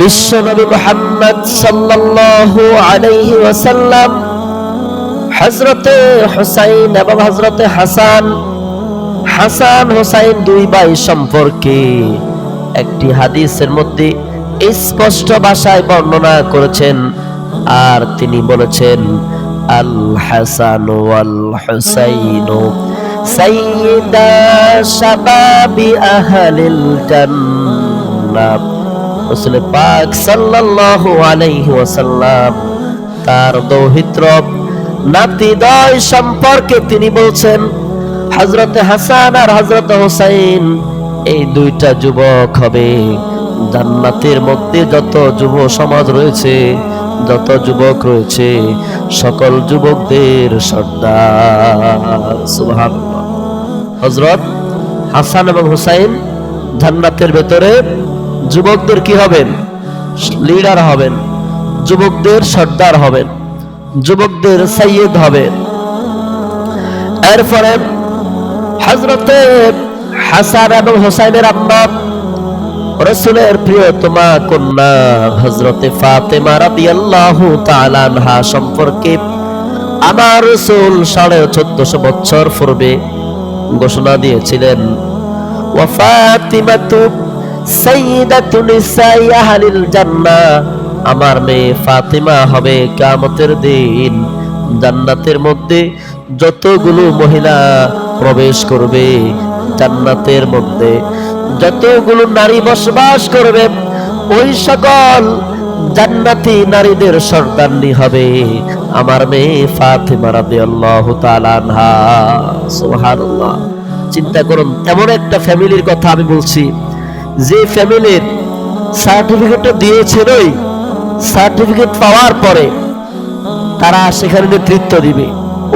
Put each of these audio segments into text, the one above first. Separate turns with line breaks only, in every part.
বিশ্বনবী মুহাম্মদ সাল্লাল্লাহু আলাইহি ওয়াসাল্লাম, হযরতে হুসাইন এবং হযরতে হাসান হাসান হুসাইন দুই ভাই সম্পর্কে একটি হাদিসের মধ্যে স্পষ্ট ভাষায় বর্ণনা করেছেন আর তিনি বলেছেন, আল হাসান ওয়াল হুসাইন, সাইয়্যিদা শাবাবি আহলিল জান্নাহ। রাসূল পাক সাল্লাল্লাহু আলাইহি ওয়াসাল্লাম তার দৌহিত্র নাতিদয় সম্পর্কে তিনি বলছেন, হযরতে হাসান আর হযরত হুসাইন এই দুইটা যুবক হবে। জান্নাতের মধ্যে যত যুব সমাজ রয়েছে, যত যুবক রয়েছে, সকল যুবকদের সর্দার। সুবহানাল্লাহ। হযরত হাসান এবং হুসাইন জান্নাতের ভেতরে যুবকদের কি হবেন? লিডার হবেন। যুবকদের সর্দার হবেন। যুবকদের সৈয়দ হবেন। এরপরে হজরতে হাসান এবং হোসাইনের আম্মা, রসুলের প্রিয়তমা কন্যা হজরতে ফাতেমা রাদিয়াল্লাহু তাআলা আনহা সম্পর্কে আমার রসুল সাড়ে চোদ্দশো বছর পূর্বে ঘোষণা দিয়েছিলেন। ওয়াফাতিমাতু আমার মেয়ে ফাতিমা হবে কামতের দিন। জান্নাতের মধ্যে যতগুলো মহিলা প্রবেশ করবে, জান্নাতের মধ্যে যতগুলো নারী বসবাস করবে, ওই সকল জান্নাতি নারীদের সর্দারনি হবে। আমার মেয়ে ফাতিমা রাদিয়াল্লাহু চিন্তা করুন, এমন একটা ফ্যামিলির কথা আমি বলছি। যে ফ্যামিলির সার্টিফিকেটটা দিয়েছিলই সার্টিফিকেট পাওয়ার পরে তারা সেখানে নেতৃত্ব দিবে।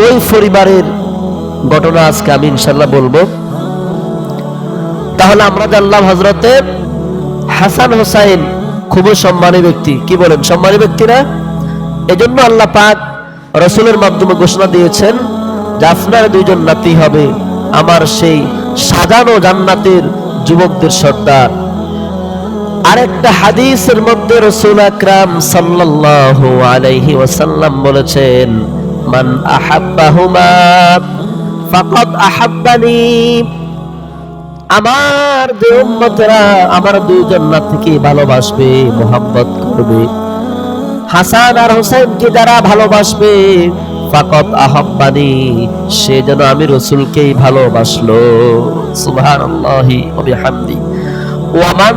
ওই পরিবারের ঘটনা আজকে আমি ইনশাল্লাহ বলব। তাহলে আমরা জানলাম হজরতে হাসান হোসাইন খুবই সম্মানী ব্যক্তি। কি বলেন, সম্মানী ব্যক্তি না? এজন্য আল্লাহ পাক রসুলের মাধ্যমে ঘোষণা দিয়েছেন যে আপনার দুইজন নাতি হবে, আমার সেই সাজানো জান্নাতের যুবকদের সর্দার। আরেকটা হাদিসের মধ্যে রসুল আকরাম সাল্লাল্লাহু আলাইহি ওয়াসাল্লাম বলেছেন, মান আহাব্বাহুমা ফাকাদ আহাব্বানি। আমার উম্মতেরা আমার দুইজন নাতিকে ভালোবাসবে মোহাম্মত করবে। হাসান আর হোসেনকে যারা ভালোবাসবে ফাকত আহাব্বানি সে যেন আমি রসুলকেই ভালোবাসলো। সুবহানাল্লাহি ওয়া বিহামদি। ওয়ামান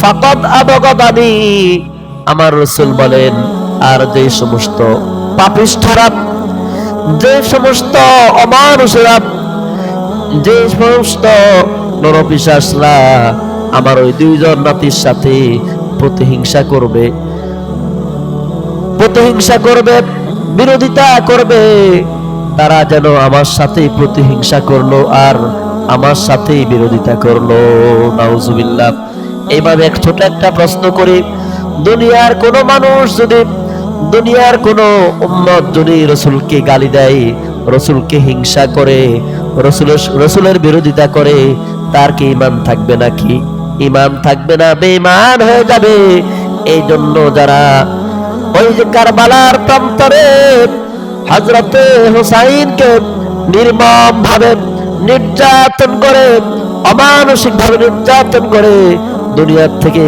ফাকাদ আবগাদানি আমার রসুল বলেন, আর যে সমস্ত পাপিষ্ঠরা যে সমস্ত অমানুষেরা যে সমস্ত নরপিশাসরা আমার ওই দুইজন নাতির সাথে প্রতিহিংসা করবে প্রতিহিংসা করবে, বিরোধিতা করবে, তারা যেন আমার সাথে প্রতিহিংসা করল আর আমার সাথেই বিরোধিতা করল। নাউজুবিল্লাহ। এইভাবে এক ছোট একটা প্রশ্ন করি, দুনিয়ার কোন মানুষ যদি, দুনিয়ার কোন উম্মত যদি রসুলকে গালি দেয়, রসুলকে হিংসা করে রসুলের রসুলের বিরোধিতা করে, তার কি ইমান থাকবে নাকি? ইমান থাকবে না, বেঈমান হয়ে যাবে। এই জন্য যারা ওই যে কারবালার প্রান্তরে হজরতে হুসাইনকে নির্মম ভাবে নির্যাতন করে অমানসিক ভাবে নির্যাতন করে দুনিয়ার থেকে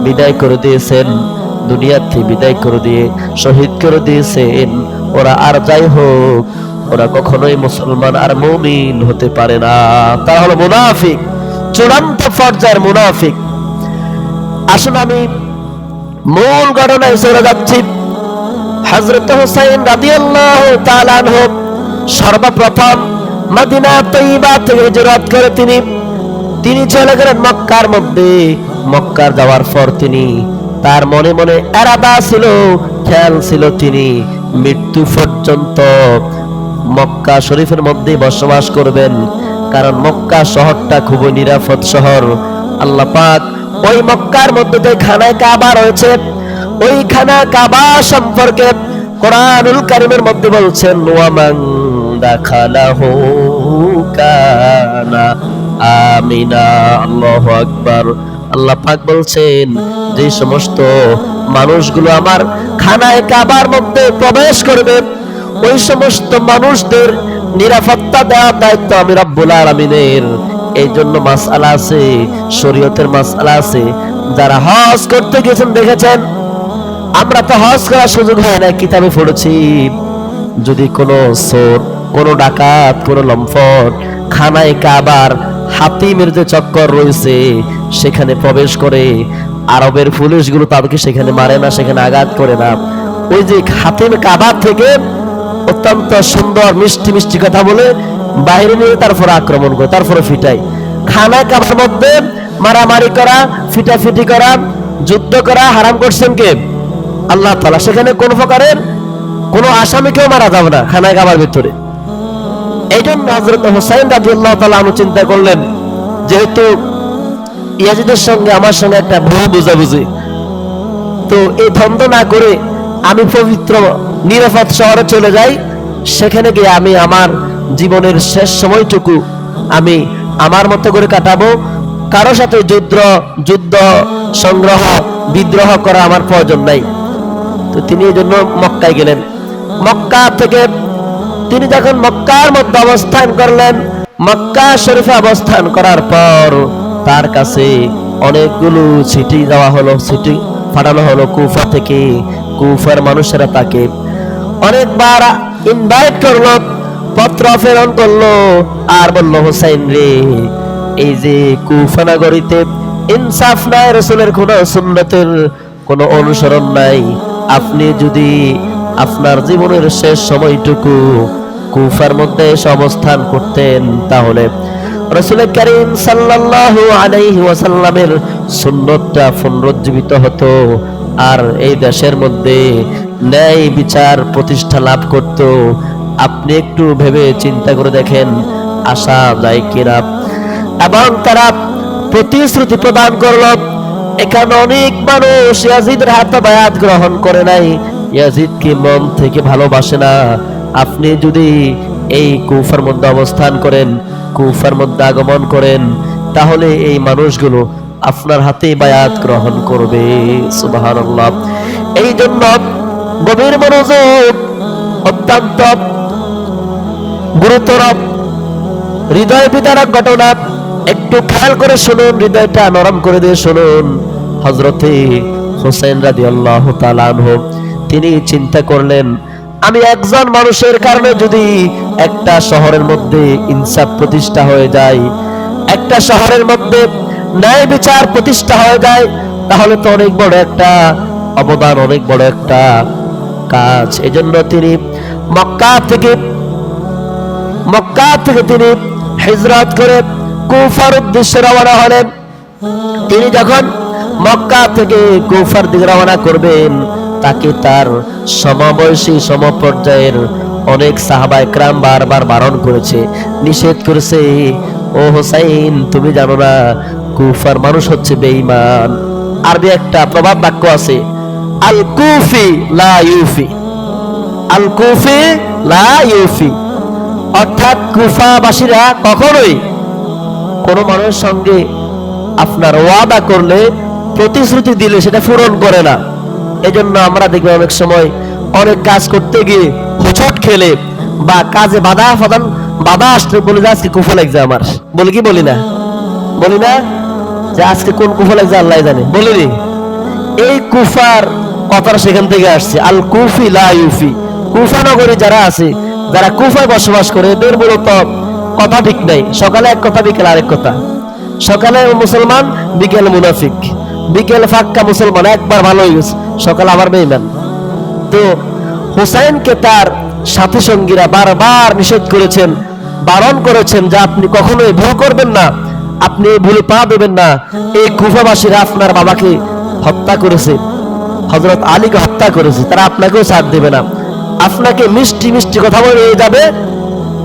বিদায় করে দিয়েছেন। দুনিয়ার থেকে বিদায় করে দিয়ে শহীদ করে দিয়েছেন। ওরা আর যাই হোক, ওরা কখনোই মুসলমান আর মুমিন হতে পারে না। তারা হলো মুনাফিক, চূড়ান্ত পর্যায়ের মুনাফিক। আসুন আমি মূল ঘটনায় চলে যাচ্ছি। হজরত হুসাইন রাদিয়াল্লাহু তাআলা আনহু সর্বপ্রথম মদিনা তৈবা থেকে হিজরত করে তিনি। তিনি চলে গেলেন মক্কার মধ্যে। মক্কার যাওয়ার পর তিনি তার মনে মনে এরাদা ছিল, খেয়াল ছিল তিনি মৃত্যু পর্যন্ত মক্কা শরীফের মধ্যে বসবাস করবেন। কারণ মক্কা শহরটা খুবই নিরাপদ শহর। আল্লাহ পাক ওই মক্কার মধ্যে যে খানায় কাবা রয়েছে। ওই খানা কাবা সম্পর্কে কোরআনুল কারিমের মধ্যে বলছেন, ওয়ামান দাখালাহু কানা আমিনা, আল্লাহু আকবার। আল্লাহ পাক বলছেন, যে সমস্ত মানুষগুলো আমার খানায় কাবার মধ্যে প্রবেশ করবে, ওই সমস্ত মানুষদের নিরাপত্তা দেওয়ার দায়িত্ব আমি রব্বুল আলামিনের এই জন্য মাসআলা আছে, শরীয়তের মাসআলা আছে। যারা হজ করতে গেছেন, দেখেছেন? আমরা তো হজ করার সুযোগ হয় না কিতাবে পড়েছি। যদি কোনো চোর, কোনো ডাকাত, কোনো লম্ফট খানায় কাবার হাতিমের যে চক্কর রয়েছে, সেখানে প্রবেশ করে আরবের পুলিশগুলো তাদেরকে সেখানে মারে না, সেখানে আঘাত করে না। ওই যে হাতিম কাবার থেকে অত্যন্ত সুন্দর মিষ্টি মিষ্টি কথা বলে বাইরে নিয়ে তারপরে আক্রমণ করে, তারপরে ফিটাই। খানা কাবার মধ্যে মারামারি করা, ফিটাফিটি করা, যুদ্ধ করা হারাম করছেন কে? আল্লাহ তালা সেখানে কোন প্রকারের কোন আসামিকেও মারা যাবে না খানায় কাবার ভিতরে। এই জন্য হজরত হোসাইন রাজি আল্লাহ তালা আমি চিন্তা করলেন, যেহেতু ইয়াজিদের সঙ্গে, আমার সঙ্গে একটা ভুল বুঝাবুঝি, তো এই দ্বন্দ্ব না করে আমি পবিত্র নিরাপদ শহরে চলে যাই, সেখানে গিয়ে আমি আমার জীবনের শেষ সময়টুকু আমি আমার মতো করে কাটাবো। কারও সাথে যুদ্ধ যুদ্ধ, সংগ্রহ, বিদ্রোহ করা আমার প্রয়োজন নাই। তো তিনি এই জন্য মক্কায় গেলেন। মক্কা থেকে তিনি যখন মক্কার মধ্যে অবস্থান করলেন, মক্কা শরীফে অবস্থান করার পর তার কাছে অনেকগুলো চিঠি দেওয়া হলো, চিঠি পাঠানো হলো কুফা থেকে। কুফার মানুষেরা তাকে অনেকবার ইনভাইট করল। পত্র প্রেরণ করল। আর বলল, হোসাইন রে, এই যে কুফা নগরীতে ইনসাফ নাই রসুলের, কোন সুন্নতের কোনো অনুসরণ নাই। আপনি যদি আপনার জীবনের শেষ সময়টুকু কুফার মধ্যে এসে অবস্থান করতেন, তাহলে রসুল করিম সাল্লাল্লাহু আলাইহি ওয়াসাল্লামের সুন্নতটা পুনরুজ্জীবিত হতো। আর এই দেশের মধ্যে ন্যায় বিচার প্রতিষ্ঠা লাভ করত। আপনি একটু ভেবে চিন্তা করে দেখেন আশা যায় কিনা। এবং তারা প্রতিশ্রুতি প্রদান করল, এখানে অনেক মানুষ ইয়াজিদের হাতে বায়াত গ্রহণ করে নাই। ইয়াজিদকে মন থেকে ভালোবাসে না? আপনি যদি এই কুফার মধ্যে অবস্থান করেন, কুফার মধ্যে আগমন করেন, তাহলে এই মানুষগুলো আপনার হাতে বায়াত গ্রহণ করবে। সুবহানাল্লাহ। এই জন্য গভীর মনোযোগ অত্যন্ত গুরুতর হৃদয় বিদারক ঘটনা। একটু খেয়াল করে শুনুন, হৃদয়টা নরম করে দিয়ে শুনুন। হজরতে হোসেন রাদি আল্লাহ তিনি চিন্তা করলেন, আমি একজন মানুষের কারণে যদি একটা শহরের মধ্যে ইনসাফ প্রতিষ্ঠা হয়ে যায়, একটা শহরের মধ্যে ন্যায় বিচার প্রতিষ্ঠা হয়ে যায়, তাহলে তো অনেক বড় একটা অবদান, অনেক বড় একটা কাজ। এজন্য তিনি মক্কা থেকে মক্কা থেকে তিনি হিজরত করে কুফার উদ্দেশ্যে রওনা হলেন। তিনি যখন মক্কা থেকে কুফার দিকে রওনা করবেন, তাকে তার সমবয়সী সমপর্যায়ের অনেক সাহাবায় ক্রাম বারবার বারণ করেছে, নিষেধ করেছে, ও হোসাইন, তুমি জানো না, কুফার মানুষ হচ্ছে বেঈমান। আরবি একটা প্রভাব বাক্য আছে আল কুফি লা ইউফি। আল কুফি লা ইউফি। অর্থাৎ কুফাবাসীরা কখনোই কোনো মানুষের সঙ্গে আপনার ওয়াদা করলে, প্রতিশ্রুতি দিলে সেটা পূরণ করে না। এজন্য আমরা দেখি অনেক সময় অনেক কাজ করতে গিয়ে হুচট খেলে বা কাজে বাধা ফাদান বাধা আসলে বলে যে আজকে কুফা লাগছে আমার। বলি কি বলি না? বলি না যে আজকে কোন কুফা লাগছে আল্লাহ জানে। বলিনি। এই কুফার কথাটা সেখান থেকে আসছে। আল কুফি লা ইউফি। কুফা নগরী যারা আছে যারা কুফায় বসবাস করে, এদের মূলত কথা ঠিক নাই। সকালে এক কথা, বিকেল আরেক কথা। সকালে মুসলমান, বিকেল মুনাফিক। বিকেল ফাক্কা মুসলমান, একবার ভালো হয়ে গেছে। সকালে আবার বেইমান তো হুসাইনকে তার সাথী সঙ্গীরা বারবার নিষেধ করেছেন, বারণ করেছেন যে আপনি কখনোই ভুল করবেন না, আপনি এই ভুলে পা দেবেন না। এই কুফাবাসীরা আপনার বাবাকে হত্যা করেছে। হজরত আলীকে হত্যা করেছে। তারা আপনাকেও সাথ দেবে না। আপনাকে মিষ্টি মিষ্টি কথা বলে যাবে,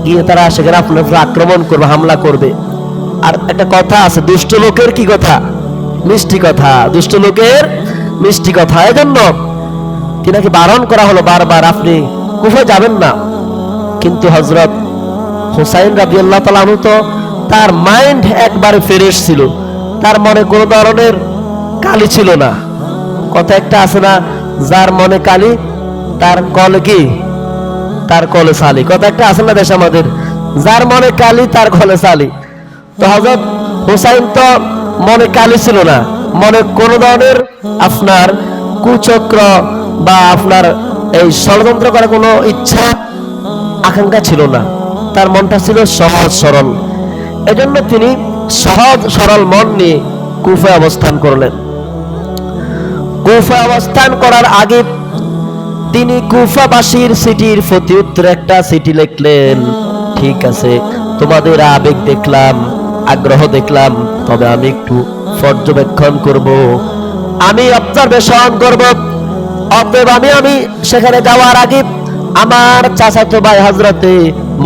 গিয়ে তারা সেখানে আপনার আক্রমণ করবে, হামলা করবে। আর একটা কথা আছে, দুষ্ট লোকের কি কথা? মিষ্টি কথা। দুষ্ট লোকের মিষ্টি কথা। এজন্য তিনাকে বারণ করা হলো বারবার, আপনি কুফে যাবেন না। কিন্তু হজরত হুসাইন রাজি আল্লাহ তালু তো তার মাইন্ড একবারে ফ্রেশ ছিল। তার মনে কোনো ধরনের কালি ছিল না। কথা একটা আছে না, যার মনে কালি তার কল কি? তার কলে সালি। কথা একটা আছে না দেশ আমাদের? যার মনে কালি, তার কলে সালি। তো হজরত হুসাইন তো মনে কালি ছিল না। মনে কোন ধরনের আপনার কুচক্র বা আপনার এই ষড়যন্ত্র করার কোনো ইচ্ছা, আকাঙ্ক্ষা ছিল না। তার মনটা ছিল সহজ সরল। এজন্য তিনি সহজ সরল মন নিয়ে কুফে অবস্থান করলেন। কুফা অবস্থান করার আগে তিনি কুফাবাসীর সিটির প্রতি উত্তর একটা সিটি লিখলেন, ঠিক আছে, তোমাদের আবেগ দেখলাম, আগ্রহ দেখলাম, তবে আমি একটু পর্যবেক্ষণ করব। আমি অবজারভেশন করব। অতএব আমি আমি সেখানে যাওয়ার আগে আমার চাচাতো ভাই হজরতে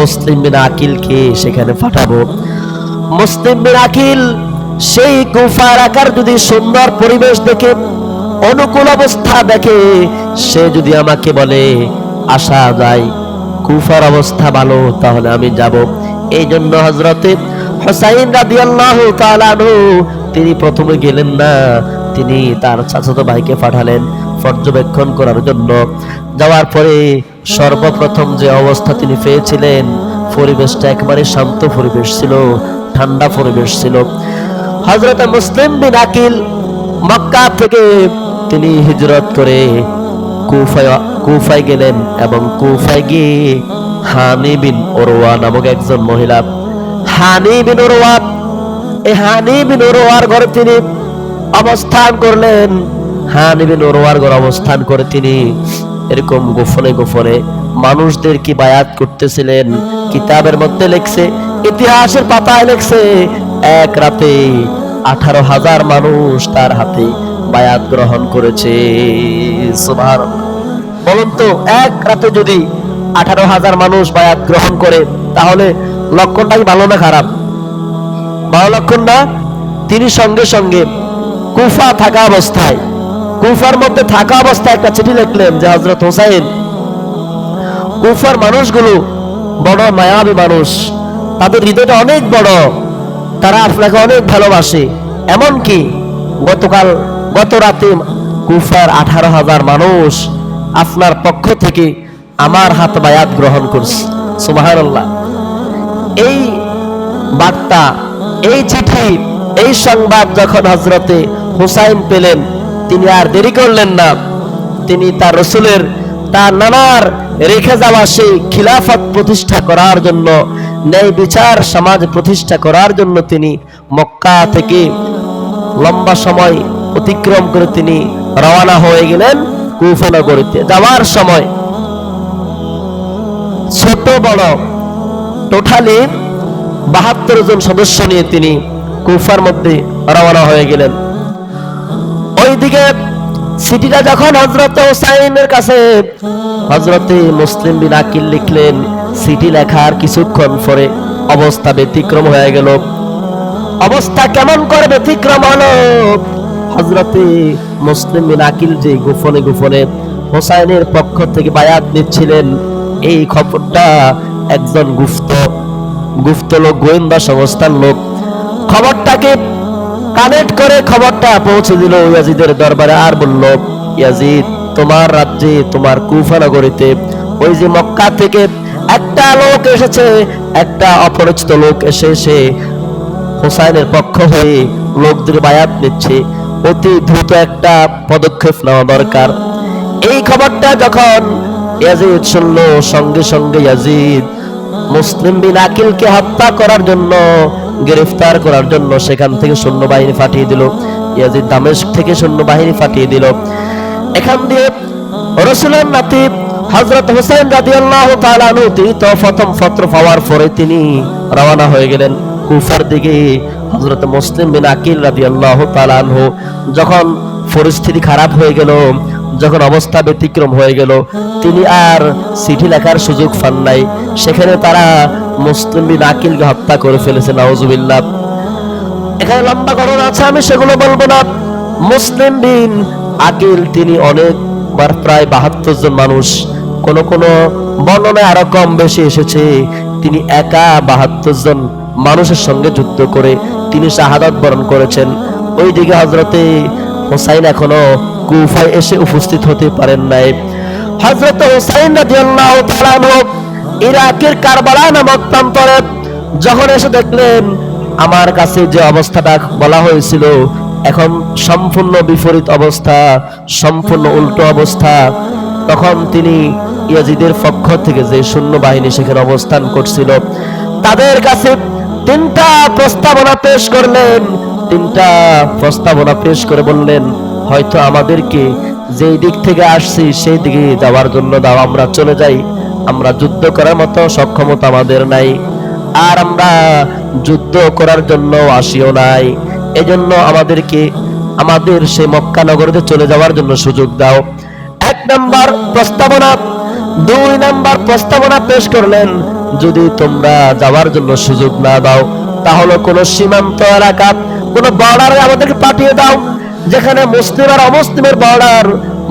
মুসলিম বিন আকিলকে সেখানে পাঠাবো। মুসলিম বিন আকিল সেই কুফা এলাকার যদি সুন্দর পরিবেশ দেখে অনুকূল অবস্থা দেখে সে যদি আমাকে বলে আসা যায়, কুফার অবস্থা ভালো, তাহলে আমি যাব। এই জন্য হজরতে হোসাইন তিনি প্রথমে গেলেন না, তিনি তার চাচাতো ভাইকে পাঠালেন পর্যবেক্ষণ করার জন্য। যাওয়ার পরে সর্বপ্রথম যে অবস্থা তিনি পেয়েছিলেন, পরিবেশটা একবারে শান্ত পরিবেশ ছিল, ঠান্ডা পরিবেশ ছিল। হজরত মুসলিম বিন আকিল মক্কা থেকে তিনি হিজরত করে কুফায় কুফায় গেলেন এবং কুফায় গিয়ে হানি বিন ওরওয়া নামক একজন মহিলা, হানি বিন ওরওয়া, এই হানি বিন ওরওয়ার ঘরে তিনি অবস্থান করলেন। হানি বিন ওরওয়ার ঘরে অবস্থান করে তিনি এরকম গোপনে গোপনে মানুষদের কি বায়াত করতেছিলেন, কিতাবের মধ্যে লেখছে, ইতিহাসের পাতায় লেখছে, এক রাতে আঠারো হাজার মানুষ তার হাতে বায়াত গ্রহণ করেছে। বলুন তো, এক রাতে যদি আঠারো হাজার মানুষ বায়াত গ্রহণ করে, তাহলে লক্ষণটা কি ভালো না খারাপ? ভালো লক্ষণ না? তিনি সঙ্গে সঙ্গে কুফা থাকা অবস্থায়, কুফার মধ্যে থাকা অবস্থায় একটা চিঠি লিখলেন যে হজরত হোসাইন, কুফার মানুষগুলো বড় মায়াবী মানুষ। তাদের হৃদয়টা অনেক বড়। তারা আপনাকে অনেক ভালোবাসে। এমনকি গতকাল গত রাতে কুফার আঠারো হাজার মানুষ আপনার পক্ষ থেকে আমার হাত বায়াত গ্রহণ করছে। সুবহানাল্লাহ। এই বার্তা, এই চিঠি, এই সংবাদ যখন হজরতে হুসাইন পেলেন, তিনি আর দেরি করলেন না। তিনি তার রসুলের, তার নানার রেখে যাওয়া সেই খিলাফত প্রতিষ্ঠা করার জন্য, ন্যায় বিচার সমাজ প্রতিষ্ঠা করার জন্য তিনি মক্কা থেকে লম্বা সময় অতিক্রম করে তিনি রওনা হয়ে গেলেন কুফনগরীতে যাওয়ার সময় ছোট বড় টোটালি বাহাত্তর জন সদস্য নিয়ে তিনি কুফার মধ্যে রওনা হয়ে গেলেন। ওইদিকে সিটিটা যখন হজরত হোসাইনের কাছে হজরতে মুসলিম বিন আকিল লিখলেন, সিটি লেখার কিছুক্ষণ পরে অবস্থা ব্যতিক্রম হয়ে গেল। অবস্থা কেমন করে ব্যতিক্রম হলো? হজরতে মুসলিম আকিল যে গোপনে গোপনে হোসাইনের পক্ষ থেকে বায়াত নিচ্ছিলেন, এই খবরটা একজন গুপ্ত গুপ্ত লোক, গোয়েন্দা সংস্থার লোক। খবরটাকে কানেক্ট করে খবরটা পৌঁছে দিল ইয়াজিদের দরবারে। আর বলল, ইয়াজিদ, তোমার রাজ্যে, তোমার কুফা নগরীতে ওই যে মক্কা থেকে একটা লোক এসেছে, একটা অপরিচিত লোক এসে এসে হোসাইনের পক্ষ হয়ে লোকদের বায়াত নিচ্ছে। অতি দ্রুত একটা পদক্ষেপ নেওয়া দরকার। এই খবরটা যখন ইয়াজিদ শুনলো, সঙ্গে সঙ্গে ইয়াজিদ মুসলিম বিন আকিলকে হত্যা করার জন্য, গ্রেফতার করার জন্য সেখান থেকে সৈন্যবাহিনী পাঠিয়ে দিল। ইয়াজিদ দামেস্ক থেকে সৈন্যবাহিনী পাঠিয়ে দিল। এখান দিয়ে রসুলের নাতি হজরত হোসেন রাদিয়াল্লাহু তাআলা তিনি তো প্রথম পত্র পাওয়ার পরে তিনি রওনা হয়ে গেলেন। কুফার দিকে হজরত মুসলিম বিন আকিল রাদিয়াল্লাহু তাআলা আনহু যখন পরিস্থিতি খারাপ হয়ে গেল, যখন অবস্থা ব্যতিক্রম হয়ে গেল, তিনি আর চিঠি লেখার সুযোগ পান নাই। সেখানে তারা মুসলিম বিন আকিলকে হত্যা করে ফেলেছে, নাউজুবিল্লাহ। এখানে লম্বা ঘটনা আছে, আমি সেগুলো বলব না। মুসলিম বিন আকিল, তিনি অনেকবার প্রায় বাহাত্তর জন মানুষ, কোন কোন বর্ণনায় আরও কম বেশি এসেছে। তিনি একা বাহাত্তর জন মানুষের সঙ্গে যুদ্ধ করে তিনি শাহাদাত বরণ করেছেন। ওইদিকে হজরতে হোসাইন এখনও কুফায় এসে উপস্থিত হতে পারেন নাই। হজরত হোসাইন ইরাকের কারবালা নামক প্রান্তরে যখন এসে দেখলেন, আমার কাছে যে অবস্থাটা বলা হয়েছিল, এখন সম্পূর্ণ বিপরীত অবস্থা, সম্পূর্ণ উল্টো অবস্থা। তখন তিনি ইয়াজিদের পক্ষ থেকে যে সৈন্য বাহিনী সেখানে অবস্থান করছিল, তাদের কাছে তিনটা প্রস্তাবনা পেশ করলেন। তিনটা প্রস্তাবনা পেশ করে বললেন, হয়তো আমাদেরকে যেই দিক থেকে আসছি, সেই দিকে যাওয়ার জন্য দাও, আমরা চলে যাই। আমরা যুদ্ধ করার মতো সক্ষমতা আমাদের নাই। আর আমরা যুদ্ধ করার জন্য আসিও নাই। এজন্য আমাদেরকে, আমাদের সেই মক্কা নগরীতে চলে যাওয়ার জন্য সুযোগ দাও। এক নাম্বার প্রস্তাবনা, দুই নাম্বার প্রস্তাবনা পেশ করলেন। যদি তোমরা যাওয়ার জন্য সুযোগ না দাও, তাহলে কোন সীমান্ত এলাকা, কোন বর্ডারে আমাদেরকে পাঠিয়ে দাও, যেখানে মুসলিম আর অমুসলিমের বর্ডার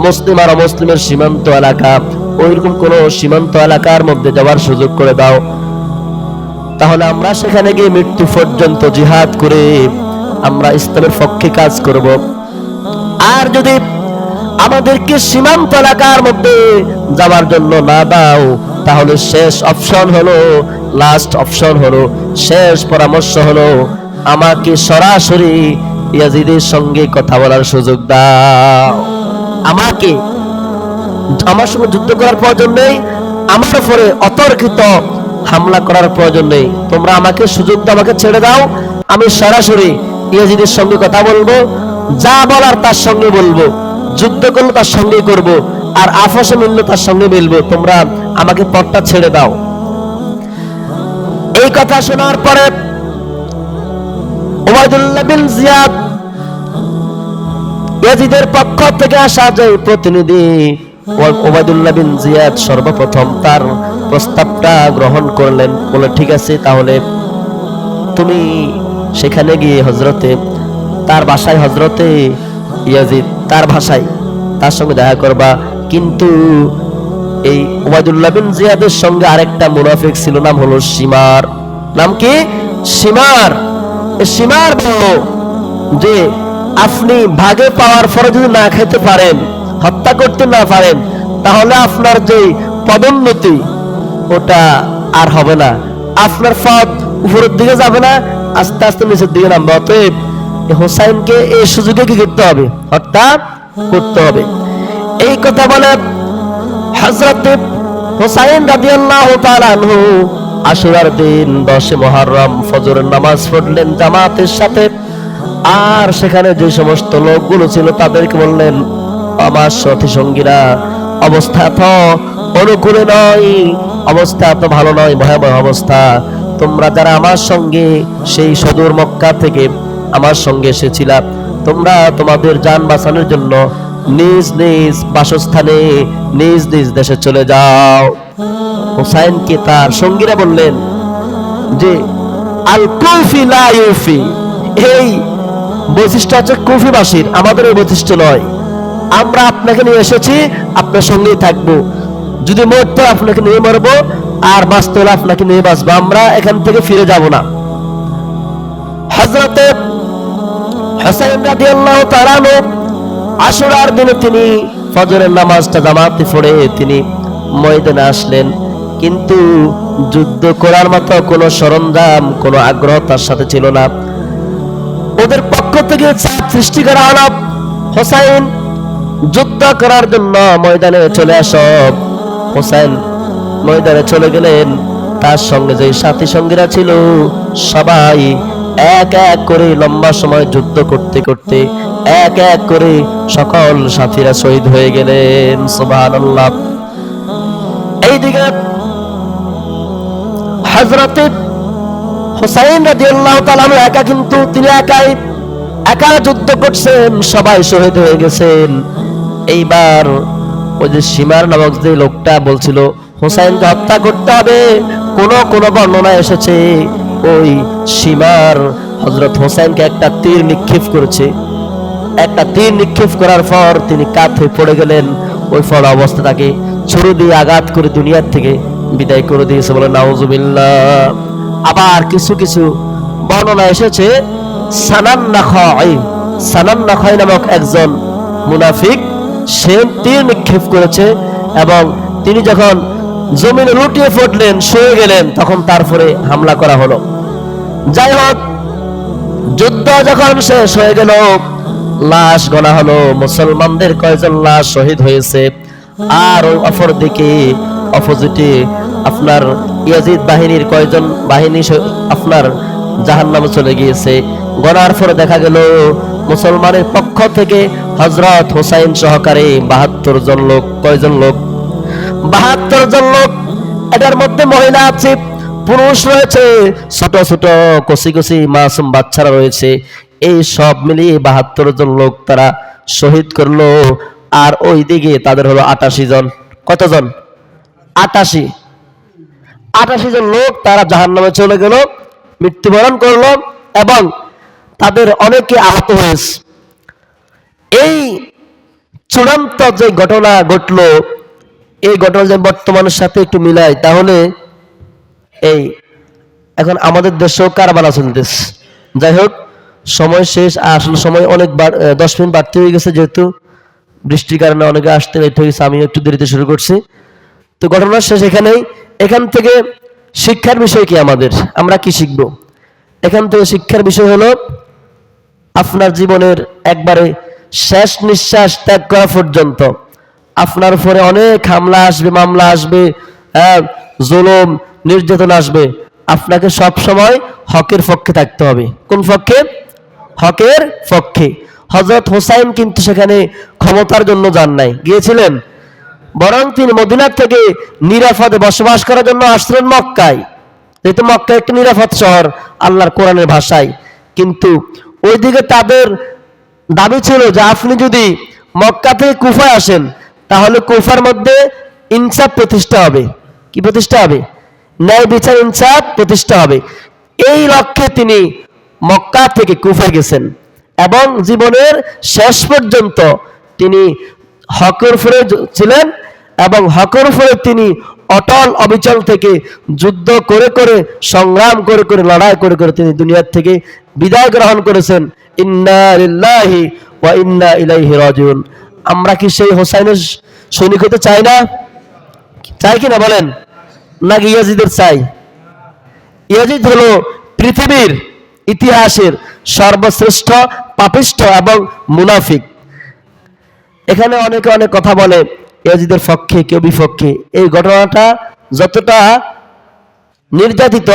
মুসলিম আর অমুসলিমের সীমান্ত এলাকা। ওইরকম কোন সীমান্ত এলাকার মধ্যে যাওয়ার সুযোগ করে দাও। তাহলে আমরা সেখানে গিয়ে মৃত্যু পর্যন্ত জিহাদ করে আমরা ইসলামের পক্ষে কাজ করব। আর যদি আমাদেরকে সীমান্ত এলাকার মধ্যে যাওয়ার জন্য না দাও। তাহলে শেষ অপশন হলো লাস্ট অপশন হলো, শেষ পরামর্শ হলো, আমাকে সরাসরি ইয়াজিদের সঙ্গে কথা বলার সুযোগ দাও। আমাকে আমার সঙ্গে যুদ্ধ করার প্রয়োজন নেই, আমার উপরে অতর্কিত হামলা করার প্রয়োজন নেই। তোমরা আমাকে সুযোগ দাও, আমাকে ছেড়ে দাও, আমি সরাসরি ইয়াজিদের সঙ্গে কথা বলব, যা বলার তার সঙ্গে বলব। যুদ্ধ করলে তার সঙ্গে করব, আর আফসে মিললে তার সঙ্গে মিলবো। তোমরা আমাকে পথটা ছেড়ে দাও। এই কথা শোনার পরে ওবায়দুল্লাহ বিন জিয়াদ ইয়াজিদের পক্ষ থেকে আসা যে প্রতিনিধি ওবায়দুল্লাহ বিন জিয়াদ সর্বপ্রথম তার প্রস্তাবটা গ্রহণ করলেন। বলে, ঠিক আছে, তাহলে তুমি সেখানে গিয়ে হজরতে তার বাসায় হজরতে ইয়াজিদ, তার ভাষায় তার সঙ্গে দেখা করবা। কিন্তু এই ওবায়দুল্লাহ বিন জিয়াদের সঙ্গে আরেকটা মুনাফিক ছিল, নাম হলো সীমার নাম কি? সীমার সীমার যে আপনি ভাগে পাওয়ার পরে যদি না খেতে পারেন, হত্যা করতে না পারেন, তাহলে আপনার যে পদোন্নতি, ওটা আর হবে না। আপনার পদ উপরের দিকে যাবে না, আস্তে আস্তে নিচের দিকে নামবে। অতএব হোসাইনকে এই সুযোগে কি করতে হবে? হত্যা করতে হবে। এই কথা বলে হযরত হোসাইন রাদিয়াল্লাহু তাআলা আনহু আশুরার দিন 10 মুহররম ফজরের নামাজ পড়লেন জামাতের সাথে। আর সেখানে যে সমস্ত লোকগুলো ছিল তাদেরকে বললেন, আমার সাথী সঙ্গীরা, অবস্থা তো অনুকূলে নয়, অবস্থা তো ভালো নয়, ভয়াবহ অবস্থা। তোমরা যারা আমার সঙ্গে সেই সদূর মক্কা থেকে আমার সঙ্গে এসেছিলা। তোমরা তোমাদের যান বাঁচানোর জন্য নিজ নিজ বাসস্থানে, নিজ নিজ দেশে চলে যাও। হোসাইনকে তার সঙ্গীরা বললেন যে, আল কুফি লা ইউফি। এই বৈশিষ্ট্য হচ্ছে কুফিবাসীর, আমাদের এই বৈশিষ্ট্য নয়। আমরা আপনাকে নিয়ে এসেছি, আপনার সঙ্গেই থাকব। যদি মরতে আপনাকে নিয়ে মরবো, আর বাঁচতে হলে আপনাকে নিয়ে বাঁচবো। আমরা এখান থেকে ফিরে যাব না। হজরতে হাসাইন রাদিয়াল্লাহু তাআলা আশুরার দিনে তিনি ফজরের নামাজটা জামাতে পড়ে তিনি ময়দানে আসলেন। কিন্তু যুদ্ধ করার মতো কোনো সরঞ্জাম, কোনো আগ্রহ তার সাথে ছিল না। ওদের পক্ষ থেকে চাপ সৃষ্টি করা হলো। হোসাইন যুদ্ধ করার জন্য ময়দানে চলে আস। হোসাইন ময়দানে চলে গেলেন। তার সঙ্গে যে সাথী সঙ্গীরা ছিল, সবাই এক এক করে লম্বা সময় যুদ্ধ করতে করতে এক এক করে সকল সাথীরা শহীদ হয়ে গেলেন, সুবহানাল্লাহ। এইদিকে হযরতে হুসাইন রাদিয়াল্লাহু তাআলা একা কিন্তু তিনি একাই একা যুদ্ধ করছেন, সবাই শহীদ হয়ে গেছেন। এইবার ওই যে সীমার নামক যে লোকটা বলছিল, হুসাইনকে হত্যা করতে হবে। কোন কোন বর্ণনা এসেছে। ওই সীমার হজরত হোসেনকে একটা তীর নিক্ষেপ করেছে। একটা তীর নিক্ষেপ করার পর তিনি কাত হয়ে পড়ে গেলেন। ওই ফল অবস্থা তাকে ছুরি দিয়ে আঘাত করে দুনিয়ার থেকে বিদায় করে দিয়েছে বলে নাউজুবিল্লাহ। আবার কিছু কিছু বর্ণনা এসেছে, সানান নাখয় সানান নাখয় নামক একজন মুনাফিক, সে তীর নিক্ষেপ করেছে এবং তিনি যখন জমিনে লুটিয়ে পড়লেন শুয়ে গেলেন, তখন তারপরে হামলা করা হলো। যাই হোক, যুদ্ধ যখন শেষ হয়ে গেল, লাশ গণা হলো, মুসলমানদের কয়জন লাশ শহীদ হয়েছে, আর অপর দিকে অপোজিটে আপনার ইয়াজিদ বাহিনীর কয়জন বাহিনী আপনার জাহান নামে চলে গিয়েছে। গণার পরে দেখা গেল, মুসলমানের পক্ষ থেকে হজরত হোসাইন সহকারে বাহাত্তর জন লোক, কয়জন লোক বাহাত্তর জন লোক এটার মধ্যে মহিলা আছে, পুরুষ রয়েছে, ছোট ছোট কচি কচি মাসুম বাচ্চারা রয়েছে। এই সব মিলিয়ে বাহাত্তর জন লোক তারা শহীদ করল। আর ওই দিকে তাদের হলো আটাশি জন। কতজন? আটাশি। আটাশি জন লোক তারা জাহান নামে চলে গেল, মৃত্যুবরণ করল এবং তাদের অনেকে আহত হয়েছে। এই চূড়ান্ত যে ঘটনা ঘটলো এই ঘটনা যে বর্তমানের সাথে একটু মিলাই তাহলে এই, এখন আমাদের দেশেও কারবার কারবালা চলতেছে যাই হোক, সময় শেষ আসলে সময় অনেক দশ মিনিট বাড়তে হয়ে গেছে যেহেতু বৃষ্টির কারণে অনেকে আসতে লেট হয়ে গেছে, আমি একটু দেরিতে শুরু করছি। তো ঘটনা শেষ এখানেই। এখান থেকে শিক্ষার বিষয় কি আমাদের? আমরা কি শিখব? এখান থেকে শিক্ষার বিষয় হলো, আপনার জীবনের একবারে শেষ নিঃশ্বাস ত্যাগ করা পর্যন্ত। আপনার উপরে অনেক হামলা আসবে, মামলা আসবে হ্যাঁ জুলুম, নির্যাতন আসবে। আপনাকে সব সময় হকের পক্ষে থাকতে হবে। কোন পক্ষে? হকের পক্ষে। হজরত হোসাইন কিন্তু সেখানে ক্ষমতার জন্য যান নাই। গিয়েছিলেন? বরং তিনি মদিনার থেকে নিরাপদে বসবাস করার জন্য আসছিলেন মক্কায়। যেহেতু মক্কা একটি নিরাপদ শহর, আল্লাহর কোরআনের ভাষায়। কিন্তু ওইদিকে তাদের দাবি ছিল যে আপনি যদি মক্কা থেকে কুফায় আসেন তাহলে কুফার মধ্যে ইনসাফ প্রতিষ্ঠা হবে। কি প্রতিষ্ঠা হবে? ন্যায় বিচার ইনসাফ প্রতিষ্ঠা হবে। এই লক্ষ্যে তিনি মক্কা থেকে কুফায় গেছেন এবং জীবনের শেষ পর্যন্ত তিনি হকের উপরে জ- ছিলেন এবং হকের উপরে তিনি অটল অবিচল থেকে যুদ্ধ করে করে, সংগ্রাম করে করে, লড়াই করে করে তিনি দুনিয়ার থেকে বিদায় গ্রহণ করেছেন। ইন্না লিল্লাহি ওয়া ইন্না ইলাইহি রাজিউন। আমরা কি সেই হোসাইনের সৈনিক হতে চাই না? চাই কিনা বলেন? নাকি ইয়াজিদের চাই ইয়াজিদ হলো পৃথিবীর ইতিহাসের সর্বশ্রেষ্ঠ পাপিষ্ঠ এবং মুনাফিক। এখানে অনেকে অনেক কথা বলে, ইয়াজিদের পক্ষে, কেউ বিপক্ষে। এই ঘটনাটা যতটা নির্যাতিত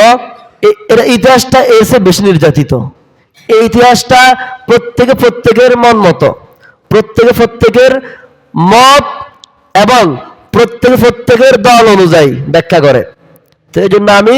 এর ইতিহাসটা এসে বেশি নির্যাতিত। এই ইতিহাসটা প্রত্যেকে প্রত্যেকের মন মতো। প্রত্যেকে প্রত্যেকের মত এবং প্রত্যেক প্রত্যেকের দল অনুযায়ী ব্যাখ্যা করে। সেই জন্য আমি